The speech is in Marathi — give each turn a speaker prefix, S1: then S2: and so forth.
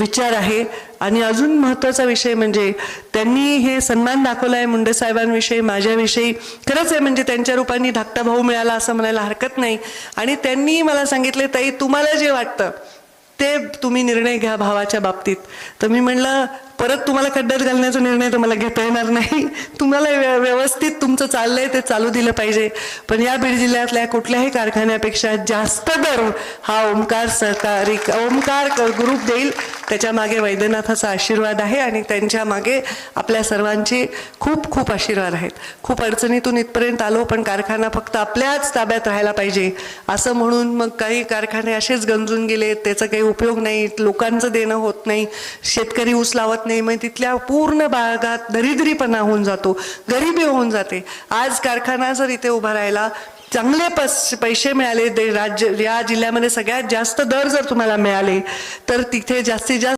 S1: विचार आहे. आणि अजून महत्त्वाचा विषय म्हणजे त्यांनी हे सन्मान दाखवला आहे मुंडे साहेबांविषयी माझ्याविषयी. खरंच आहे म्हणजे त्यांच्या रूपाने धाकटा भाऊ मिळाला असं म्हणायला हरकत नाही. आणि त्यांनी मला सांगितले ताई तुम्हाला जे वाटतं ते तुम्ही निर्णय घ्या भावाच्या बाबतीत. तर मी म्हणलं परत तुम्हाला खड्ड्यात घालण्याचा निर्णय तर मला घेता येणार नाही. तुम्हाला व्यवस्थित तुमचं चाललंय ते चालू दिलं पाहिजे. पण या बीड जिल्ह्यातल्या कुठल्याही कारखान्यापेक्षा जास्त दर हा ओमकार सहकारी ओमकार ग्रुप देईल त्याच्यामागे वैद्यनाथाचा आशीर्वाद आहे आणि त्यांच्या मागे आपल्या सर्वांचे खूप खूप आशीर्वाद आहेत. खूप अडचणीतून इथपर्यंत आलो पण कारखाना फक्त आपल्याच ताब्यात राहायला पाहिजे. असं म्हणून मग काही कारखाने असेच गंजून गेले त्याचा काही उपयोग नाही लोकांचं देणं होत नाही शेतकरी ऊस लावत नाही मग तिथल्या पूर्ण भागात दरिद्रीपणा होऊन जातो गरिबी होऊन जाते. आज कारखाना जर इथे उभा राहिला चांगले पस पैसे मिळाले ते राज्य या जिल्ह्यामध्ये सगळ्यात जास्त दर जर तुम्हाला मिळाले तर तिथे जास्तीत जास्त